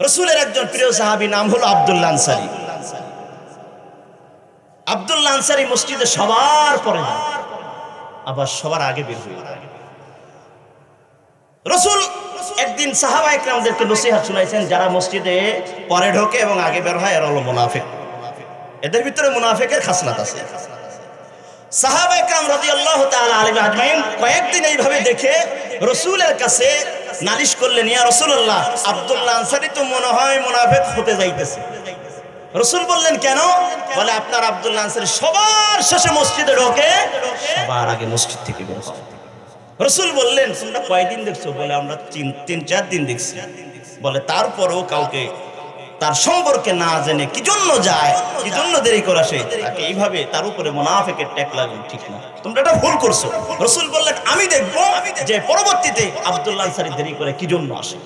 রসুলের একজন প্রিয় সাহাবী নাম হলো আব্দুল্লাহ আনসারি। আব্দুল্লাহ আনসারি মসজিদে সবার পরে আবার সবার আগে বের হয়ে। রসুল একদিন সাহাবা ইকরামদেরকে নসিহাত শুনাইছেন, যারা মসজিদে পরে ঢোকে এবং আগে বের হয়, এরা হলো মুনাফেক। এদের ভিতরে মুনাফিকের খাসনাত আছে। সাহাবা ইকরাম রাদিয়াল্লাহু তাআলা আলাইহিম আজমাইন কয়েকদিন এইভাবে দেখে রসুলের কাছে নালিশ করলেন, ইয়া রসুল্লাহ আবদুল্লাহ আনসারি তো মনে হয় মোনাফেক হতে যাইতেছে। রসুল বললেন, কেন? বলে, আপনার আবদুল্লাহ আনসারি সবার শেষে মসজিদে ঢোকে, সবার আগে মসজিদ থেকে রসুল বললেন, তোমরা কয়দিন দেখছ? বলে, আমরা তিন তিন, চার দিন দেখছি। বলে, তারপরেও কাউকে তার সম্পর্কে না জেনে কি জন্য যায়, কি জন্য দেরি করে আসে, তাকে এইভাবে তার উপরে মোনাফেকের ট্যাক লাগানো ঠিক না। তোমরা এটা ভুল করছ। রসুল বললেন, আমি দেখব যে পরবর্তীতে আব্দুল্লাহ আনসারী দেরি করে কি জন্য আসে?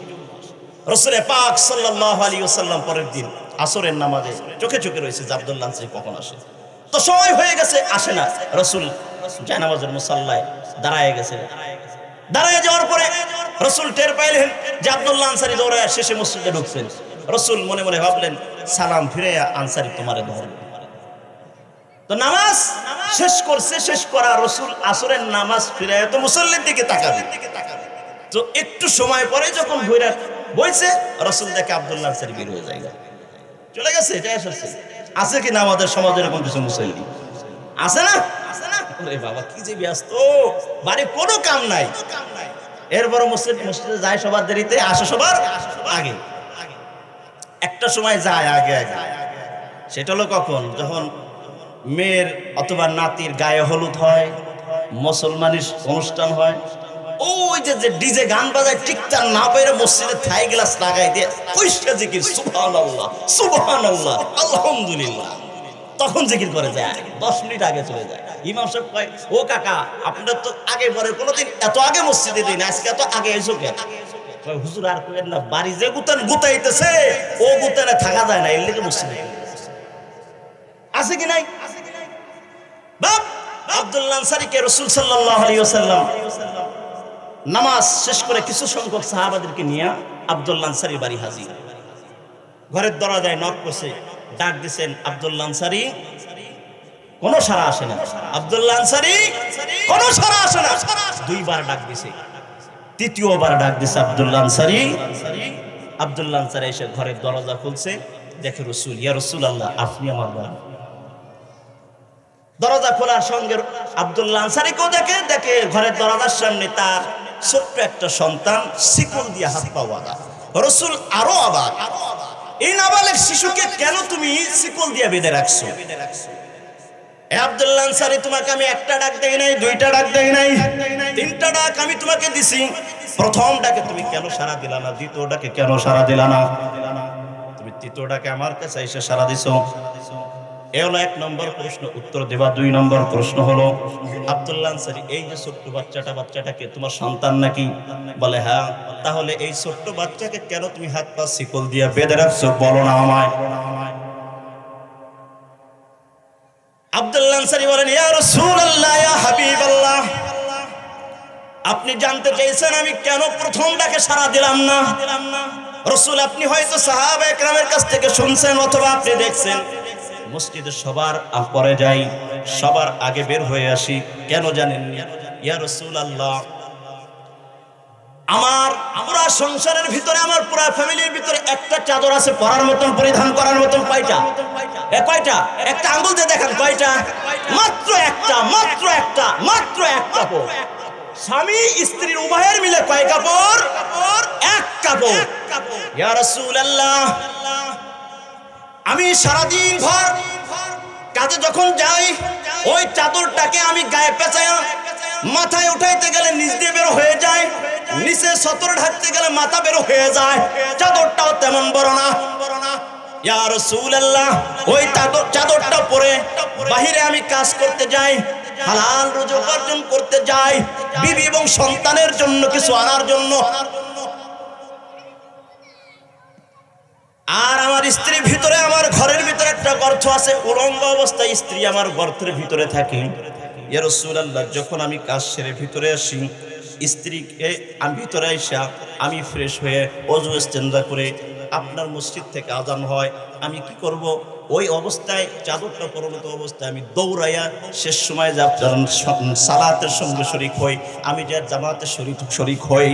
রসুলে পাক সাল্লাহ আলী ওসাল্লাম পরের দিন আসরের নামাজে চোখে চোখে রয়েছে যে আব্দুল্লাহ আনসারী কখন আসে। তো সময় হয়ে গেছে, আসে না। রসুল জানামাজের মুসাল্লায় দাঁড়ায় গেছে। দাঁড়ায় যাওয়ার পরে রসুল টের পাইলেন যে আব্দুল্লাহ আনসারি দৌড়ায় শেষে মসজিদে ঢুকছেন। রসুল মনে মনে ভাবলেন, সালাম ফিরে আনসারি তোমারে ধরবে। তো নামাজ শেষ করছে শেষ করা রসুল আসরের নামাজ ফিরে তো মুসল্লির দিকে তাকাবে। তো একটু সময় পরে যখন ঘুরে বইছে, রসুল দেখে আব্দুল্লাহ আনসারি বের হয়ে যায় চলে গেছে এটা এসেছে আছে কি না আমাদের সমাজে এরকম কিছু মুসল্লি? আছে না? ওরে কোনো কাম নাই। এরপর মসজিদ মসজিদে যায় সবার দেরিতে, আসে সবার আগে। একটা সময় যায় আগে আগে। সেটা হলো কখন? যখন মেয়ের অথবা নাতির গায়ে হলুদ হয়, মুসলমানের অনুষ্ঠান হয়, ওই যে যে ডিজে গান বাজায় ঠিকঠাক না পেরে মসজিদে থাই গ্লাস লাগাই দিয়ে কইসা জিকির, সুবহানাল্লাহ সুবহানাল্লাহ, আলহামদুলিল্লাহ। তখন জিকির করে যায়, দশ মিনিট আগে চলে যায়। ইমাম সাহেব কয়, ও কাকা, আপনার তো আগে পরে কোনোদিন এত আগে মসজিদে দিন, আজকে এত আগে এসো কেন? হুজুর আর কইেন না, বাড়ি যে গুতান গুতাইতেছে, ও গুতানে থাকা যায় না, এর লেগে মসজিদে আছে কি নাই? বাপ আব্দুল্লাহ আনসারীকে রাসূল সাল্লাল্লাহু আলাইহি ওয়াসাল্লাম নামাজ শেষ করে কিছু সংখ্যক সাহাবাদেরকে নিয়ে আব্দুল্লাহ আনসারীর বাড়ি হাজির। ঘরের দরজায় নক করছে ডাক দিছেন আব্দুল্লাহ আনসারী, কোনো সারা আসে না। আব্দুল্লাহ আনসারী, কোনো সারা আসে না। দুইবার ডাক দিছে। তৃতীয়বার ডাক দিছে আব্দুল্লাহ আনসারী। আব্দুল্লাহ আনসারী এসে ঘরের দরজা খুলছে। দেখে রসুল, ইয়া রসুল আল্লাহ আপনি আমার বাবা দরজা খোলার সঙ্গে আব্দুল্লাহ আনসারিকেও দেখে দেখে ঘরের দরজার সামনে তার ছোট্ট একটা সন্তান শিকল দিয়ে হাত পা বাঁধা। রসুল আরও অবাক, এই নাবালেক শিশুকে কেন তুমি শিকল দিয়ে বেঁধে রাখছো? এ আব্দুল্লাহ আনসারি, তোমাকে আমি একটা ডাক দেই নাই, দুইটা ডাক দেই নাই, তিনটা ডাক আমি তোমাকে দিছি। প্রথম ডাকে তুমি কেন সারা দিলা না? দ্বিতীয় ডাকে কেন সারা দিলা না? তুমি তৃতীয় ডাকে আমার কাছে এসে সারা দিছো। এ হলো এক নম্বর প্রশ্ন, উত্তর দেবা। দুই নম্বর প্রশ্ন হলো আব্দুল্লাহ আনসারি, এই যে ছোট্ট বাচ্চাটা, বাচ্চাটাকে তোমার সন্তান নাকি? বলে হ্যাঁ। তাহলে এই ছোট্ট বাচ্চাকে কেন তুমি হাত পা শিকল দিয়ে বেঁধে রাখছো? বলো না আমায়। আব্দুল্লাহ বলেন, ইয়া ইয়া আপনি জানতে চাইছেন আমি কেন প্রথম ডাকে সাড়া দিলাম না? রসুল, আপনি হয়তো সাহাবা একরামের কাছ থেকে শুনছেন অথবা আপনি দেখছেন। মসজিদে সবার পরে যাই, সবার আগে বের হয়ে আসি। কেন জানেন ইয়া রসুল আল্লাহ আমার, আমরা সংসারের ভিতরে, আমার পুরা ফ্যামিলির ভিতরে একটা চাদর আছে পরার মতন, পরিধান করার মতন কয়টা? কয়টা? একটা আঙ্গুল দিয়ে দেখেন, কয়টা? মাত্র একটা মাত্র একটা, মাত্র এক কাপড়। স্বামী স্ত্রীর উভয়ের মিলে কয় কাপড়? এক কাপড়। আমি সারাদিন ভর কাজে যখন যাই, ওই চাদরটাকে আমি গায়ে পেঁচায়া মাথায় উঠাইতে গেলে নিচ দিয়ে বেরো হয়ে যায়, নিচে সতর ঢাকতে গেলে মাথা বেরো হয়ে যায়। চাদরটাও তেমন বড় না। ইয়া রাসূলুল্লাহ, ওই চাদরটা পরে বাহিরে আমি কাজ করতে যাই, হালাল রুজি করতে যাই, বিবি এবং সন্তানের জন্য কিছু আনার জন্য। আর আমার স্ত্রীর ভিতরে, আমার ঘরের ভিতরে একটা গর্ত আছে, উলঙ্গ অবস্থায় স্ত্রী আমার গর্তের ভিতরে থাকে। ইয়া রাসূলুল্লাহ, যখন আমি কাজ সেরে ভিতরে আসি, স্ত্রীকে আমি ভিতরে আইসা আমি ফ্রেশ হয়ে অজু ইস্তেঞ্জা করে আপনার মসজিদ থেকে আজান হয়, আমি কি করব? ওই অবস্থায়, চাদরটা পরনত অবস্থায় আমি দৌড়াইয়া শেষ সময় সালাতের সঙ্গে শরিক হই, আমি যে জামাতের শরিক শরিক হই।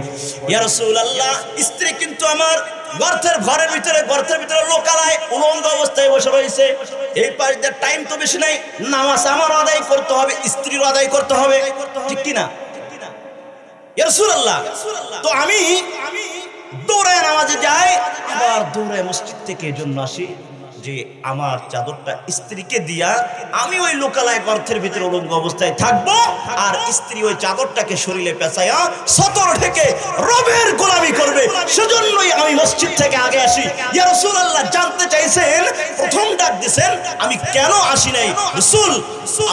ইয়া রাসূলুল্লাহ, স্ত্রী কিন্তু আমার গর্তের ঘরের ভিতরে, গর্তের ভিতরে লোকালায়, উলঙ্গ অবস্থায় বসে রয়েছে। এই পাশে টাইম তো বেশি নাই, নামাজ আমার আদায় করতে হবে, স্ত্রীর আদায় করতে হবে। ঠিক কি না ইয়া রাসূলুল্লাহ, তো আমি দৌড়ায় নামাজে যাই, আবার দৌড়ায় মসজিদ থেকে জন্য আসি। যে আমার চাদরটা স্ত্রীকে দিয়া আমি ওই লোকালয় গর্থের ভিতরে উলঙ্গ অবস্থায় থাকব, আর স্ত্রী ওই চাদরটাকে শরীরে পেঁচাইয়া সতর থেকে রবের গোলামি করবে। সেজন্যই আমি মসজিদ থেকে আগে আসি। ইয়া রাসূলুল্লাহ, জানতে চাইছেন, প্রথম ডাক দিছেন, আমি কেন আসি নাই? রাসূল,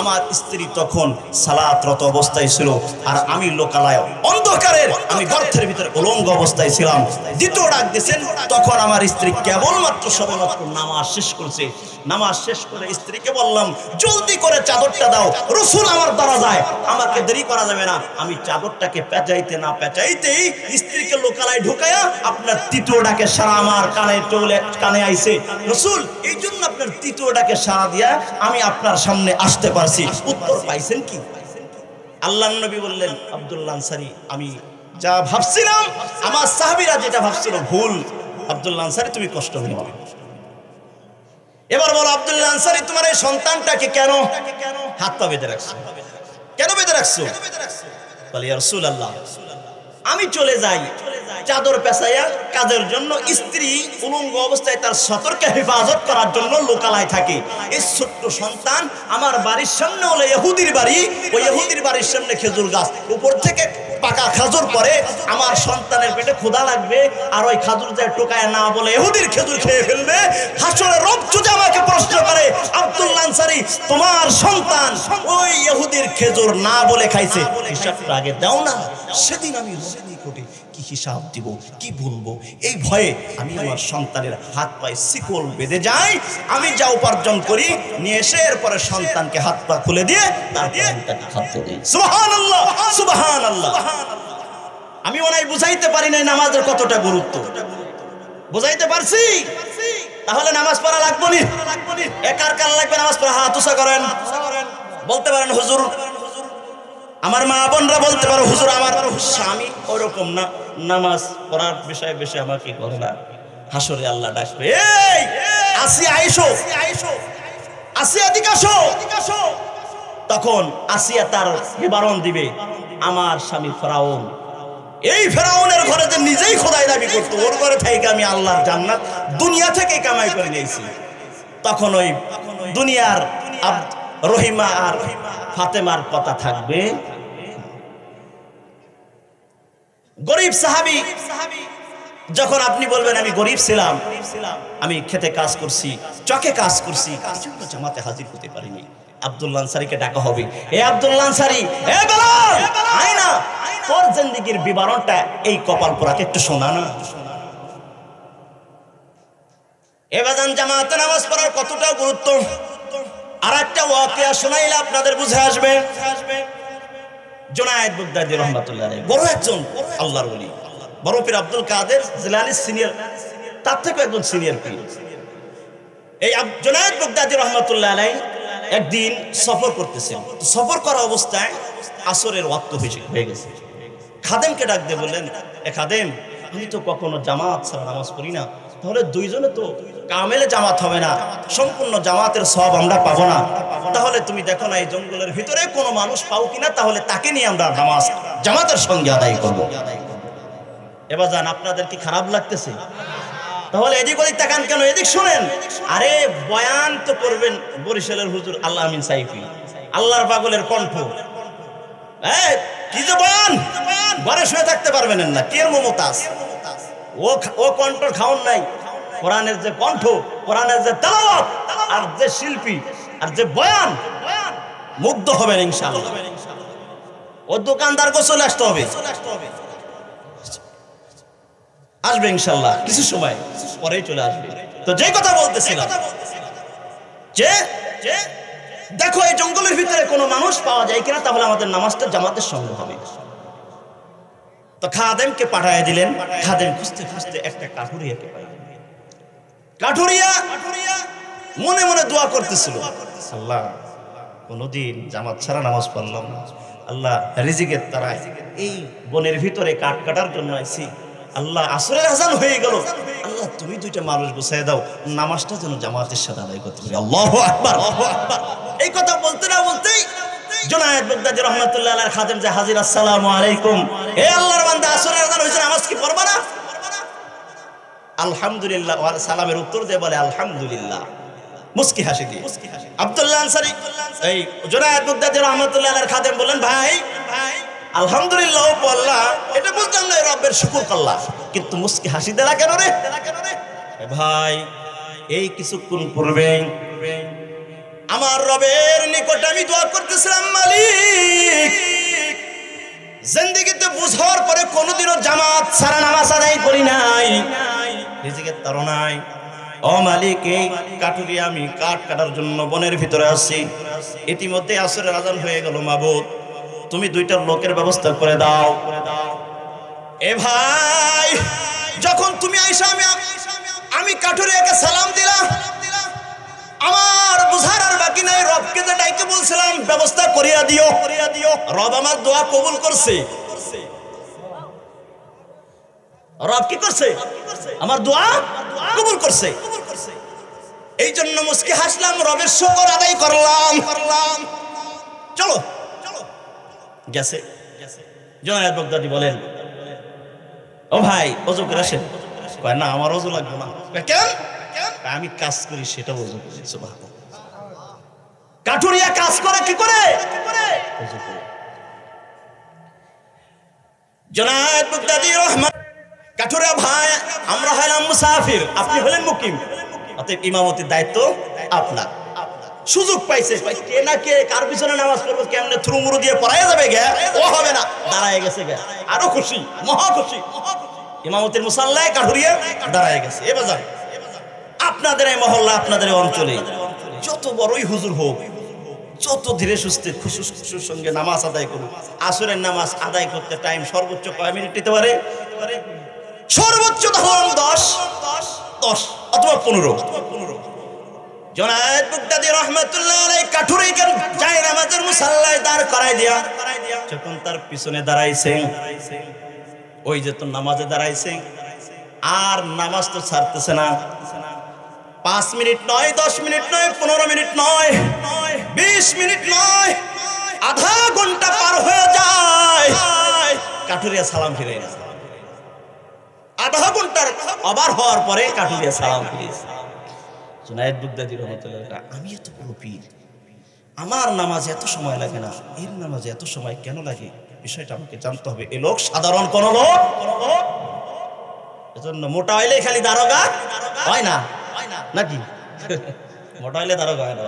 আমার স্ত্রী তখন সালাতরত অবস্থায় ছিল, আর আমি লোকালয় অন্ধকারের, আমি গর্থের ভিতরে উলঙ্গ অবস্থায় ছিলাম। দ্বিতীয় ডাক দিয়েছেন তখন আমার স্ত্রী কেবলমাত্র সবেমাত্র নামাজ শেষ করছে। নামাজ শেষ করে স্ত্রীকে বললাম, জলদি করে চাদরটা দাও, রসুল আমার দ্বারা যায়। আমাকে দেরি করা যাবে না। আমি চাদরটাকে পেঁচাইতে না পেঁচাইতেই স্ত্রীকে লোকালায় ঢুকায়া আপনার তৃতীয় ডাকে সারা আমার কানে চলে, কানে আইছে। রসুল, এই জন্য আপনার তৃতীয় ডাকে সারা দিয়া আমি আপনার সামনে আসতে পারছি। উত্তর পাইছেন কি? আল্লাহ নবী বললেন, আব্দুল্লাহ আনসারি, আমি যা ভাবছিলাম, আমার সাহাবিরা যেটা ভাবছিল ভুল, আব্দুল্লাহ আনসারি, তুমি কষ্ট না। এবার বলো, আব্দুল্লাহ আনসারি, তোমার এই সন্তানটাকে কেন হাত পা বেঁধে রাখছো? কেন বেঁধে রাখছো? বলে, ইয়া রাসূলুল্লাহ, আমি চলে যাই, চাদর পেঁচাইয়া কাজের জন্য স্ত্রী উলঙ্গ অবস্থায় তার সতর্কে হেফাজত করার জন্য লোকালায় থাকে। এই ছোট্ট সন্তান আমার বাড়ির সামনে হলো ইহুদির বাড়ি। ওই ইহুদির বাড়ির সামনে খেজুর গাছ। উপর থেকে পাকা খাজুর পরে আমার সন্তানের পেটে ক্ষুধা লাগবে আর ওই খাজুর যায় টোকায় না বলে এহুদির খেজুর খেয়ে ফেলবে হাসরে রব যদি আমাকে প্রশ্ন করে আব্দুল্লাহ আনসারি, তোমার সন্তান ওই এহুদির খেজুর না বলে খাইছে? হিসাবটা আগে দাও না। সেদিন আমি নিকটে কি হিসাব দিব, কি বলব এই ভয়ে আমি আমার সন্তানের হাত পায়ে শিকল বেঁধে যাই আমি যা উপার্জন করি নিয়ে এসে এরপরে সন্তানকে হাত পা খুলে দিয়ে তারপরে আমি তাকে খাদ্য দিই। সুবহানাল্লাহ সুবহানাল্লাহ। আমি মনে বুঝাইতে পারি নাই নামাজের কতটা গুরুত্ব। বুঝাইতে পারছি? তাহলে নামাজ পড়া লাগবো নি? একার কার লাগবে নামাজ পড়া? হাত উঁচা করেন। বলতে পারেন হুজুর আমার মা বোনরা বলতে পারো, হুজুর, আমার স্বামী ওরকম না। নামাজ পড়ার বিষয়ে বেশি আমাকে করে না। হাসরে আল্লাহ ডাকবে। এই, আসি আইসো আইসো আসি, এদিকে আসো। তখন আসিয়া তার নিবারণ দিবে, আমার স্বামী ফেরাউন। এই ফেরাউনের ঘরে যে নিজেই খোদাই দাবি করতো, ওর ঘরে থেকে আমি আল্লাহর জান্নাত দুনিয়া থেকে কামাই করে নিয়েছি। তখন ওই দুনিয়ার রহিমা আর ফাতেমার কথা থাকবে। গরিব সাহাবি, যখন আপনি বলবেন, আমি গরিব ছিলাম, আমি খেতে কাজ করছি, চকে কাজ করছি জামাতে হাজির হতে পারিনি। আনসারিকে ডাকা হবে। এ আনসারি তোর জিন্দেগির বিবরণটা এই কপাল পোড়াকে একটু শোনা না। এবাদান জামাতে নামাজ পড়ার কতটা গুরুত্ব? আর একটা ওয়াকিয়া শোনাইলে আপনাদের বুঝে আসবে। জোনায়েদ বুগদাদি রহমাতুল্লাহ বড় একজন আল্লাহর ওলি। বড় পীর আব্দুল কাদের জিলানি সিনিয়র, তার থেকে একজন সিনিয়র পীর। এই জোনায়েদ বুগদাদি রহমাতুল্লাহ আলাইহি একদিন সফর করতেছেন। সফর করা অবস্থায় আসরের ওয়াক্ত হয়ে গেছে। খাদেমকে ডাক দিয়ে বললেন, এ খাদেম, আমি তো কখনো জামাত ছাড়া নামাজ পড়ি না। তাহলে দুইজনে তো কামেলে জামাত হবে না, সম্পূর্ণ জামাতের সব আমরা পাবো না। তাহলে তুমি দেখো না, এই জঙ্গলের ভিতরে কোনো মানুষ পাও কিনা, তাহলে তাকে নিয়ে আমরা নামাজ, জামাতের সঙ্গে আদায় করব। এবার যান আপনাদের কি খারাপ লাগতেছে? তাহলে এদিক ওদিক তাকান কেন? এদিক শুনেন। আরে, বয়ান তো করবেন বরিশালের হুজুর আল্লাহ আমিন সাইফি, আল্লাহর পাগলের কণ্ঠ। কি যে বয়ান? ঘরে শুয়ে থাকতে পারবেন না, কে মমতাজ? ও ও কণ্ঠ খাওন নাই। কোরআনের যে কণ্ঠ, কোরআনের যে তালাওয়াত, আর যে শিল্পী, আর যে বয়ান, মুগ্ধ হবেন ইনশাআল্লাহ। ও দোকানদার গো চলে আসতে হবে। আসবে ইনশাল্লাহ কিছু সময় পরেই চলে আসবে। তো যে কথা বলতেছিলাম, যে যে, দেখো এই জঙ্গলের ভিতরে কোনো মানুষ পাওয়া যায় কিনা, তাহলে আমাদের নামাজটা জামাতের সঙ্গে হবে। তো খাদেমকে পাঠায় দিলেন। খাদেম খুঁজতে খুঁজতে একটা কাহুরিয়াকে পাইলেন। কাঠুরিয়া মনে মনে দোয়া করতেছিল। আল্লাহ, কোনোদিন জামাত ছাড়া নামাজ পড়লাম না। আল্লাহ রিজিকের তারায় এই বনের ভিতরে কাঠ কাটার জন্য আইছি। আল্লাহ আসরের আজান হয়ে গেল। আল্লাহ, তুমি দুইটা মানুষ বসাই দাও। নামাজটা যেন জামাতের সাথে আদায় করতে পারি। আল্লাহ আকবার। এই কথা বলতে না বলতেই আলাইহির খাদেম যে হাজির, আসসালামু আলাইকুম। আল্লাহর বান্দা, আসরের আজান হয়েছে, নামাজ কি না? আলহামদুলিল্লাহ ওর সালামের উত্তর দিয়ে বলে আলহামদুলিল্লাহ। মুস্কি হাসি দিয়ে। আব্দুল্লাহ আনসারি, এই আলাইহির খাদেম বলেন ভাই, আলহামদুলিল্লাহ বললা এটা বুঝলাম না করলাম কিন্তু মুস্কি হাসি দেলা কেন রে? ভাই, এই কিছুক্ষণ পূর্বে আমার রবের নিকট আমি দোয়া করতেছিলাম, মালিক। জিন্দিগিতে বুঝার পরে কোনোদিনও জামাত সারা নামাজ আদায় করি নাই। রিজিকের তারনায় ও মালিক, এই কাঠুরি আমি কাঠ কাটার জন্য বনের ভিতরে আসছি ইতিমধ্যে আসরের আজান হয়ে গেল, মাবুদ। তুমি দুইটার লোকের ব্যবস্থা করে দাও। এ ভাই, যখন তুমি আইসা, আমি আমি কাঠুরিয়াকে সালাম দিলাম। আমার বুঝার আর নাই রবকে যে ডাইকে বলছিলাম, ব্যবস্থা করিয়া দিও। করিয়া দিও রব আমার দোয়া কবুল করছে। রব কি করছে? আমার দোয়া কবুল করছে। এই জন্য মুসকে হাসলাম, রবের শুকর আদায় করলাম। করলাম চলো। চলো গেছে বগদাদি বলেন, ও ভাই, অজু করে কয়, না, আমার অজু লাগবে না। কেন? আমি কাজ করি সেটা অজু করি। কাঠুরিয়া কাজ করে কি করে? বগদাদি রহমান ভাই, আমরা হলাম মুসাফির। আপনি হলেন মুকিম। অতএব ইমামতির দায়িত্ব আপনার। সুযোগ পাইছে। কে না কে, কার পিছনে নামাজ পড়ব, কেমনে থ্রুমুরু দিয়ে পড়াইয়া যাবে গে? ও হবে না। দাঁড়ায় গেছে গে। আরও খুশি, মহা খুশি। ইমামতির মুসাল্লায় কাঠুরিয়া দাঁড়ায় গেছে। এ বাজার। আপনাদের এই মহল্লা, আপনাদের অঞ্চলে যত বড়ই হুজুর হোক যত ধীরে সুস্থে খুশু খুশুর সঙ্গে নামাজ আদায় করুক আসরের নামাজ আদায় করতে টাইম সর্বোচ্চ কয় মিনিট নিতে পারে? সর্বোচ্চ ধরুন দশ। দশ অথবা পনেরো। জনায়েত দিয়া? যখন তার পিছনে ওই যে নামাজে আর নামাজ তো ছাড়তেছে না। পাঁচ মিনিট নয়, দশ মিনিট নয়, পনেরো মিনিট নয়। বিশ মিনিট নয়, আধা ঘণ্টা পার হয়ে যায়। কাঠুরিয়া সালাম ফিরে না আধা ঘণ্টার আবার হওয়ার পরে কাঠুরিয়া সালাম ফিরেছে জুনায়দ বুগদাদি রহমতুল্লাহ আমি এত বড় পীর, আমার নামাজে এত সময় লাগে না, এর নামাজে এত সময় কেন লাগে? বিষয়টা আমাকে জানতে হবে। এ লোক সাধারণ কোন লোক? এজন্য মোটা হইলে খালি দারোগা হয় না, নাকি? মোটা হইলে দারোগা হয় না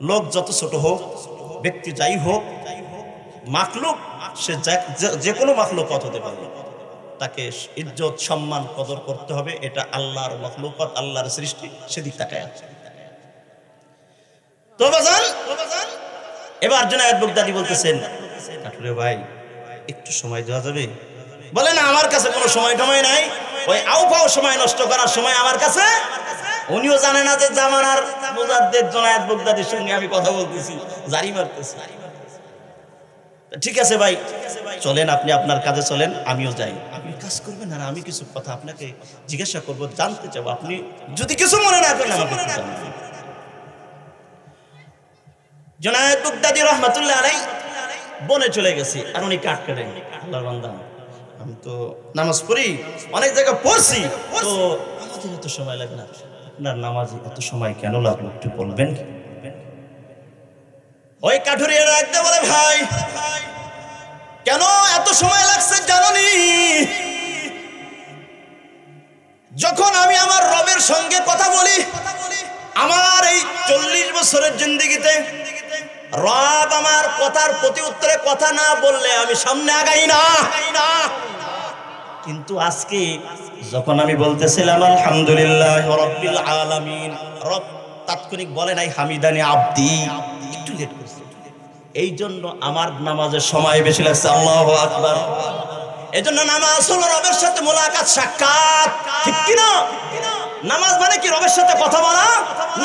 লোক যত ছোট হোক, ব্যক্তি যাই হোক, মাখলুক, সে যা- কোনো মাখলুক হতে পারে। তাকে ইজ্জত, সম্মান, কদর করতে হবে, এটা আল্লাহর মখলুকত, আল্লাহর সৃষ্টি, সেদিক তাকায় আছে। এবার বলতেছেন ভাই, একটু সময় দেওয়া যাবে? আমার কাছে কোনো সময় টময় নাই। ওই আউ সময় নষ্ট করার সময় আমার কাছে উনিও জানে না যে জামানার মুজাদ্দের জনায়ত বুগদাদির সঙ্গে আমি কথা বলতেছি, জারি মারতেছি। ঠিক আছে ভাই, চলেন আপনি আপনার কাজে চলেন, আমিও যাই। আপনি কাজ করবেন আর আমি কিছু কথা আপনাকে জিজ্ঞাসা করব, জানতে চাবো। আপনি যদি কিছু মনে না করেন, আমাকে। জনায়েত বুগদাদি রহমাতুল্লাহ আলাই বনে চলে গেছি, আর উনি কাট কাটেন, আল্লাহর বান্দা। আমি তো নামাজ পড়ি, অনেক জায়গায় পড়ছি, তো আমাদের এত সময় লাগে না। আপনার নামাজে এত সময় কেন লাগল একটু বলবেন ওই কাঠুরিয়া রাখতে বলে ভাই। কেন এত সময় লাগছে জাননি? যখন আমি আমার রবের সঙ্গে কথা বলি, আমার এই চল্লিশ বছরের জিন্দিগিতে রব আমার কথার প্রতি উত্তরে কথা না বললে আমি সামনে আগাই না। কিন্তু আজকে যখন আমি বলতেছিলাম, আলহামদুলিল্লাহ রব্বিল আলামিন রব তাৎক্ষণিক বলে নাই, হামিদানি আব্দি একটু লেট করছে। এই জন্য আমার নামাজের সময় বেশি লাগছে, আল্লাহ আকবার এই জন্য নামাজ হলো রবের সাথে মোলাকাত, সাক্ষাৎ। ঠিক কিনা নামাজ মানে কি রবের সাথে কথা বলা?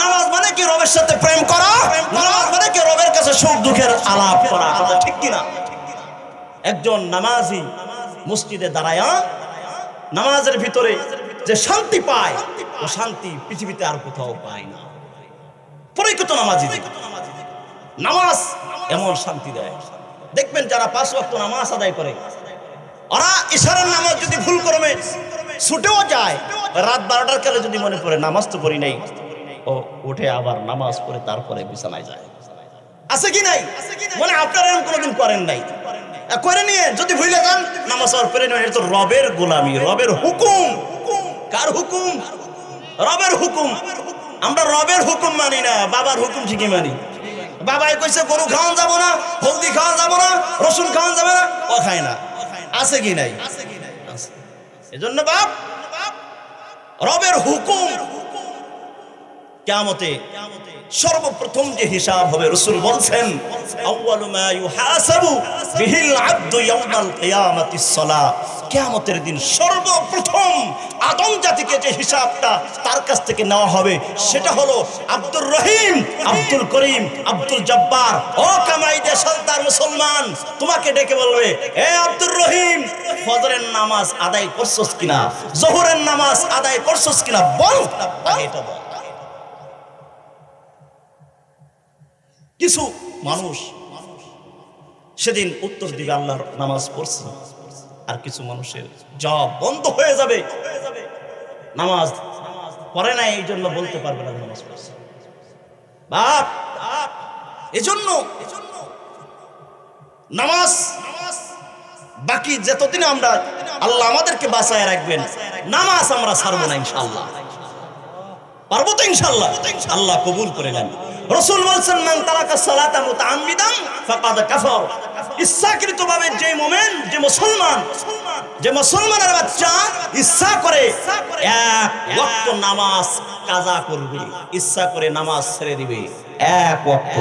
নামাজ মানে কি রবের সাথে প্রেম করা? নামাজ মানে কি রবের কাছে সুখ দুঃখের আলাপ করা? ঠিক কিনা একজন নামাজি মসজিদে দাঁড়ায়া নামাজের ভিতরে যে শান্তি পায়, ও শান্তি পৃথিবীতে আর কোথাও পায় না। পরিকৃত নামাজি নামাজ এমন শান্তি দেয়। দেখবেন যারা পাঁচ ওয়াক্ত নামাজ আদায় করে, ওরা ইশারার নামাজ যদি ভুল করবে ছুটেও যায়, রাত বারোটার কালে যদি মনে পড়ে নামাজ তো পড়ি নাই। ও উঠে আবার নামাজ পড়ে তারপরে বিছানায় যায়। আছে কি নাই? মানে আপনারা এরকম কোনোদিন করেন নাই। করে নিয়ে যদি ভুলে যান, নামাজ পড়ে নেবেন এটা তো রবের গোলামি, রবের হুকুম। কার হুকুম? রবের হুকুম। আমরা রবের হুকুম মানি না, বাবার হুকুম ঠিকই মানি। বাবাই কইছে, গরু খাওয়ান যাব না, হলদি খাওয়ান যাব না, রসুন খাওয়ান যাবে না, ও খায় না। আছে কি নাই। এজন্য বাপ, রবের হুকুম কেমতে সর্বপ্রথম যে হিসাব হবে রসুল বলছেন কিয়ামতের দিন সর্বপ্রথম আদম জাতিকে যে হিসাবটা তার কাছ থেকে নেওয়া হবে, সেটা হলো আব্দুর রহিম, আব্দুল করিম, আব্দুল জব্বার। ও কামাইদে সন্তান মুসলমান, তোমাকে ডেকে বলবে, এ আব্দুর রহিম, ফজরের নামাজ আদায় করছস কিনা? জোহরের নামাজ আদায় করছস কিনা? বল এটা বল। কিছু মানুষ সেদিন উত্তর দিবে, আল্লাহর নামাজ পড়ছে। আর কিছু মানুষের জব বন্ধ হয়ে যাবে। নামাজ পড়ে না এই জন্য বলতে পারবে না নামাজ পড়ছে। বাপ, এজন্য নামাজ বাকি যতদিন আমরা আল্লাহ আমাদেরকে বাঁচায় রাখবেন, নামাজ আমরা ছাড়বো না ইনশাআল্লাহ। পারব তো ইনশাআল্লাহ। আল্লাহ কবুল করে নেন। রসুল বলছেন, মান তারাকা সালাতা মুতাআম্মিদান ফাকাদ কাফার। ইচ্ছাকৃতভাবে যে মুমিন, যে মুসলমান, যে মুসলমানের বাচ্চা ইচ্ছা করে এক ওয়াক্ত নামাজ কাজা করবে, ইচ্ছা করে নামাজ ছেড়ে দিবে। এক ওয়াক্ত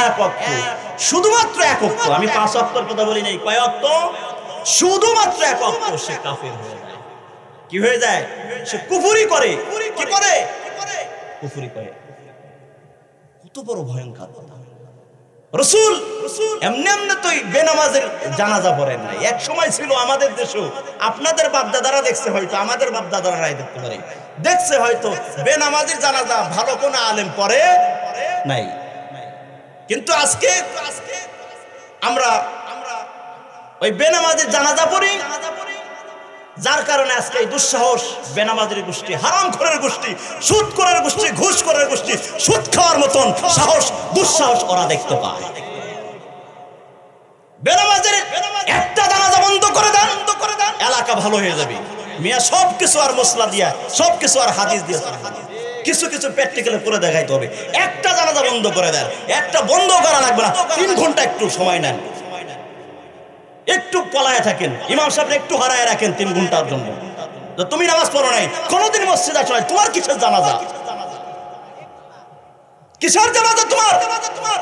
এক ওয়াক্ত, শুধুমাত্র এক ওয়াক্ত। আমি পাঁচ ওয়াক্তর কথা বলি নাই, কয় ওয়াক্ত? শুধুমাত্র এক ওয়াক্ত সে কাফের হয়ে যায়। কি হয়ে যায়? সে কুফুরি করে। কি করে? কুফুরি করে কত বড় ভয়ঙ্কর কথা। রসুল এমনি এমনি তো বেনামাজের জানাজা পড়েন নাই। এক সময় ছিল আমাদের দেশেও আপনাদের বাপদাদারা দেখছে হয়তো, আমাদের বাপদাদারা রায় দেখতে পারে। দেখছে হয়তো বেনামাজির জানাজা ভালো কোনো আলেম পরে নাই। কিন্তু আজকে আমরা ওই বেনামাজির জানাজা পড়ি যার কারণে আজকে এই দুঃসাহস, বেনামাজের গোষ্ঠী, হারাম করার গোষ্ঠী, সুদ করার গোষ্ঠী, ঘুষ করার গোষ্ঠী, সুদ খাওয়ার মতন সাহস, দুঃসাহস ওরা দেখতে পায়। বেনামাজের একটা বন্ধ করে দেন করে দেন এলাকা ভালো হয়ে যাবে। মিয়া সব কিছু আর মশলা দিয়া, সব কিছু আর হাদিস কিছু কিছু প্র্যাকটিক্যালে করে দেখাইতে হবে। একটা জানাজা বন্ধ করে দেন, একটা বন্ধ করা লাগবে না, তিন ঘণ্টা একটু সময় নেন। একটু পলায় থাকেন, ইমাম সাহেব একটু হারায় রাখেন তিন ঘণ্টার জন্য। তুমি নামাজ পড়ো নাই, কোনোদিন মসজিদ আসো তোমার কিসের জানাজা? কিসের জানাজা তোমার তোমার?